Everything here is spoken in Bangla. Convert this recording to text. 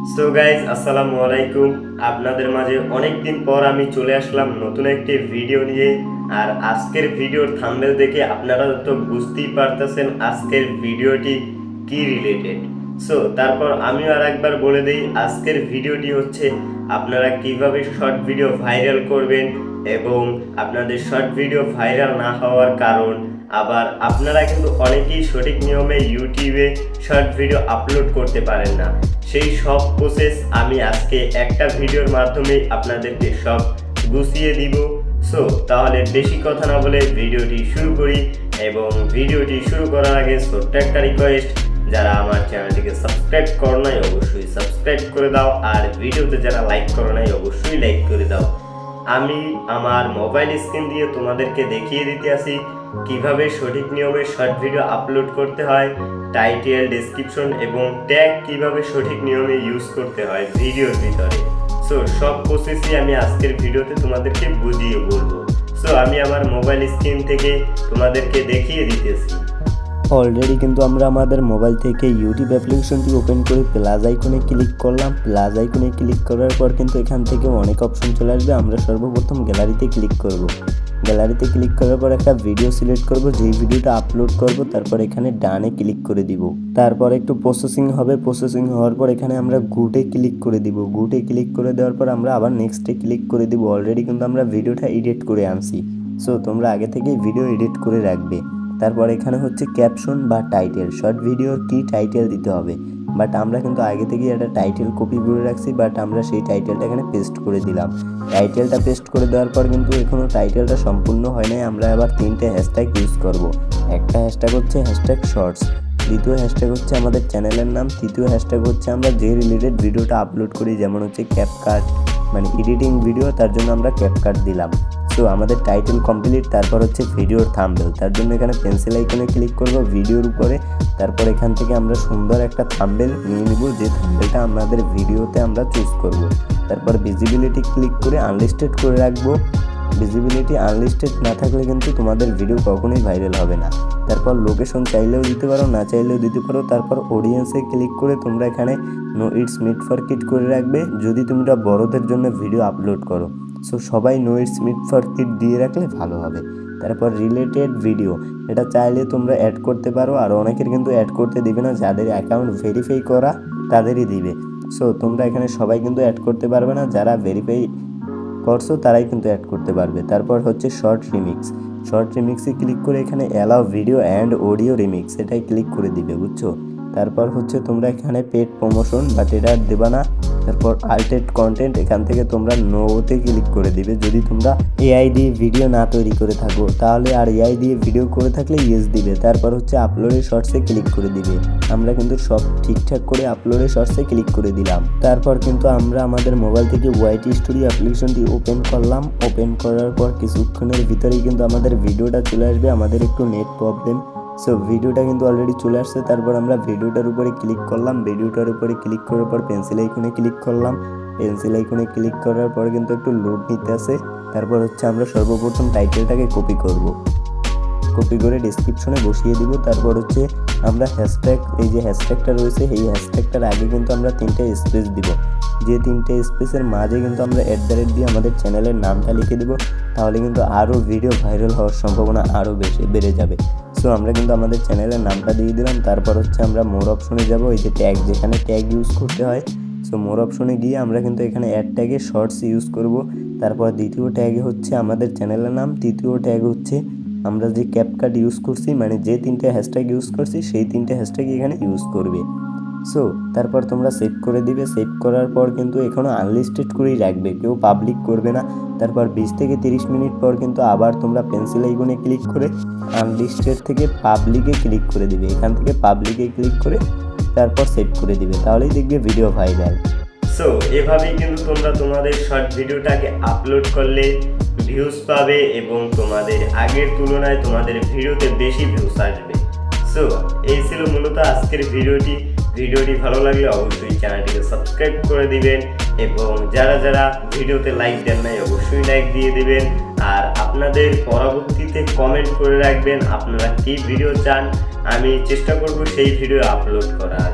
সো গাইজ আসসালামু আলাইকুম আপনাদের মাঝে অনেক দিন পর আমি চলে আসলাম নতুন একটি ভিডিও নিয়ে। আর আজকের ভিডিওর থাম্বেল দেখে আপনারা তো বুঝতেই পারতেছেন আজকের ভিডিওটি কি রিলেটেড সো তারপর আমিও আর একবার বলে দিই, আজকের ভিডিওটি হচ্ছে আপনারা কীভাবে শর্ট ভিডিও ভাইরাল করবেন এবং আপনাদের শর্ট ভিডিও ভাইরাল না হওয়ার কারণ আবার আপনারা কিন্তু অনেকেই সঠিক নিয়মে ইউটিউবে শর্ট ভিডিও আপলোড করতে পারেন না। সেই সব প্রসেস আমি আজকে একটা ভিডিওর মাধ্যমে আপনাদেরকে সব গুছিয়ে দিব। সো তাহলে বেশি কথা না বলে ভিডিওটি শুরু করি এবং ভিডিওটি শুরু করার আগে ছোট্ট একটা রিকোয়েস্ট যারা আমার চ্যানেলটিকে সাবস্ক্রাইব করো নাই, অবশ্যই সাবস্ক্রাইব করে দাও। আর ভিডিওতে যারা লাইক করো নাই, অবশ্যই লাইক করে দাও। আমি আমার মোবাইল স্ক্রিন দিয়ে তোমাদেরকে দেখিয়ে দিতে আসি কীভাবে সঠিক নিয়মে শর্ট ভিডিও আপলোড করতে হয় টাইটেল ডেসক্রিপশন এবং ট্যাগ কীভাবে সঠিক নিয়মে ইউজ করতে হয় ভিডিওর ভিতরে। সো সব প্রসেসই আমি আজকের ভিডিওতে তোমাদেরকে বুঝিয়ে বলব। সো আমি আমার মোবাইল স্ক্রিন থেকে তোমাদেরকে দেখিয়ে দিতেছি। অলরেডি কিন্তু আমরা আমাদের মোবাইল থেকে ইউটিউব অ্যাপ্লিকেশনটি ওপেন করে প্লাস আইকনে ক্লিক করলাম। প্লাস আইকনে ক্লিক করার পর কিন্তু এখান থেকে অনেক অপশন চলে আসবে। আমরা সর্বপ্রথম গ্যালারিতে ক্লিক করব। গ্যালারিতে ক্লিক করার পর একটা ভিডিও সিলেক্ট করব। যেই ভিডিওটা আপলোড করব, তারপর এখানে ডানে ক্লিক করে দিব। তারপর একটু প্রসেসিং হবে। প্রসেসিং হওয়ার পর এখানে আমরা গুটে ক্লিক করে দিব। গুটে ক্লিক করে দেওয়ার পর আমরা আবার নেক্সটে ক্লিক করে দিব। অলরেডি কিন্তু আমরা ভিডিওটা এডিট করে আনছি। সো তোমরা আগে থেকেই ভিডিও এডিট করে রাখবে। তারপর এখানে হচ্ছে ক্যাপশন বা টাইটেল শর্ট ভিডিওর কি টাইটেল দিতে হবে? বাট আমরা কিন্তু আগে থেকেই একটা টাইটেল কপি করে রাখছি বাট আমরা সেই টাইটেলটা এখানে পেস্ট করে দিলাম। টাইটেলটা পেস্ট করে দেওয়ার পর কিন্তু এখনও টাইটেলটা সম্পূর্ণ হয় নাই, আমরা আবার তিনটে হ্যাশট্যাগ ইউজ করব। একটা হ্যাশট্যাগ হচ্ছে হ্যাশট্যাগ শর্টস দ্বিতীয় হ্যাশট্যাগ হচ্ছে আমাদের চ্যানেলের নাম, তৃতীয় হ্যাশট্যাগ হচ্ছে আমরা যে রিলেটেড ভিডিওটা আপলোড করি, যেমন হচ্ছে ক্যাপকাট মানে এডিটিং ভিডিও তার জন্য আমরা ক্যাপকাট দিলাম। সো আমাদের টাইটেল কমপ্লিট তারপর হচ্ছে ভিডিওর থাম্বেল তার জন্য এখানে পেন্সিল আইকনে ক্লিক করব ভিডিওর উপরে। তারপর এখান থেকে আমরা সুন্দর একটা থাম্বেল নিয়ে নিব, যে থাম্বেলটা আমাদের ভিডিওতে আমরা চুজ করব। তারপর ভিজিবিলিটি ক্লিক করে আনলিস্টেড করে রাখব। ভিজিবিলিটি আনলিস্টেড না থাকলে কিন্তু তোমাদের ভিডিও কখনোই ভাইরাল হবে না। তারপর লোকেশন চাইলেও দিতে পারো, না চাইলেও দিতে পারো। তারপর অডিয়েন্সে ক্লিক করে তোমরা এখানে no it's made for kids করে রাখবে। যদি তোমরা বড়দের জন্য ভিডিও আপলোড করো। সো সবাই নো ইটস ফর কিট দিয়ে রাখলে ভালো হবে। তারপর রিলেটেড ভিডিও এটা চাইলে তোমরা অ্যাড করতে পারো আর অনেকের কিন্তু অ্যাড করতে দিবে না, যাদের অ্যাকাউন্ট ভেরিফাই করা তাদেরই দিবে। সো তোমরা এখানে সবাই কিন্তু অ্যাড করতে পারবে না, যারা ভেরিফাই করছ তারাই কিন্তু অ্যাড করতে পারবে। তারপর হচ্ছে শর্ট রিমিক্স শর্ট রিমিক্সে ক্লিক করে এখানে allow video and audio remix এটাই ক্লিক করে দিবে, বুঝছ? তারপর হচ্ছে তোমরা এখানে পেড প্রমোশন বা আর দেবা না। তারপর আল্টেড কন্টেন্ট এখান থেকে তোমরা নোতে ক্লিক করে দিবে। যদি তোমরা এআই দিয়ে ভিডিও না তৈরি করে থাকো, তাহলে আর এআই দিয়ে ভিডিও করে থাকলে ইয়েস দিবে। তারপর হচ্ছে আপলোডের শর্টসে ক্লিক করে দিবে। আমরা কিন্তু সব ঠিকঠাক করে আপলোডের শর্টসে ক্লিক করে দিলাম। তারপর কিন্তু আমরা আমাদের মোবাইল থেকে ওয়াইটি স্টুডিও অ্যাপ্লিকেশনটি ওপেন করলাম। ওপেন করার পর কিছুক্ষণের ভিতরেই কিন্তু আমাদের ভিডিওটা চলে আসবে। আমাদের একটু নেট প্রবলেম সো ভিডিওটা কিন্তু অলরেডি চলে আসছে। তারপর আমরা ভিডিওটার উপরে ক্লিক করলাম। ভিডিওটার উপরে ক্লিক করার পর পেন্সিল আইকনে ক্লিক করলাম। পেন্সিল আইকনে ক্লিক করার পর কিন্তু একটু লোড নিতে আসে তারপর হচ্ছে আমরা সর্বপ্রথম টাইটেলটাকে কপি করব। কপি করে ডিসক্রিপশনে বসিয়ে দিব। তারপর হচ্ছে আমরা হ্যাশট্যাগ এই যে হ্যাশট্যাগটা রয়েছে, এই হ্যাশট্যাগটার আগে কিন্তু আমরা তিনটে স্পেস দিব। যে তিনটে স্পেসের মাঝে কিন্তু আমরা অ্যাট দ্য রেট দিয়ে আমাদের চ্যানেলের নামটা লিখে দেবো। তাহলে কিন্তু আরও ভিডিও ভাইরাল হওয়ার সম্ভাবনা আরও বেশি, বেড়ে যাবে। সো আমরা কিন্তু আমাদের চ্যানেলের নামটা দিয়ে দিলাম। তারপর হচ্ছে আমরা মোর অপশনে যাব। এই যে ট্যাগ যেখানে ট্যাগ ইউজ করতে হয় সো মোর অপশনে গিয়ে আমরা কিন্তু এখানে অ্যাড ট্যাগে শর্টস ইউজ করব। তারপর দ্বিতীয় ট্যাগে হচ্ছে আমাদের চ্যানেলের নাম। তৃতীয় ট্যাগ হচ্ছে আমরা যে ক্যাপকাট ইউজ করছি মানে যে তিনটে হ্যাশট্যাগ ইউজ করছি সেই তিনটে হ্যাশট্যাগ এখানে ইউজ করবে। সো তারপর তোমরা সেভ করে দিবে। সেভ করার পর কিন্তু এখনও আনলিস্টেড করেই রাখবে। কেউ পাবলিক করবে না। তারপর বিশ থেকে তিরিশ মিনিট পর কিন্তু আবার তোমরা পেন্সিল আইকনে ক্লিক করে আনলিস্টেড থেকে পাবলিকে ক্লিক করে দিবে। এখান থেকে পাবলিকে ক্লিক করে তারপর সেভ করে দিবে। তাহলেই দেখবে ভিডিও ভাইরাল সো এভাবেই কিন্তু তোমরা তোমাদের শর্ট ভিডিওটাকে আপলোড করলে ভিউজ পাবে এবং তোমাদের আগের তুলনায় তোমাদের ভিডিওতে বেশি ভিউজ আসবে। সো এই ছিল মূলত আজকের ভিডিওটি। ভিডিওটি ভালো লাগলে অবশ্যই চ্যানেলটিকে সাবস্ক্রাইব করে দিবেন এবং যারা যারা ভিডিওতে লাইক দেন নাই, অবশ্যই লাইক দিয়ে দিবেন। আর আপনাদের পরবর্তীতে কমেন্ট করে রাখবেন আপনারা কি ভিডিও চান। আমি চেষ্টা করব সেই ভিডিও আপলোড করার।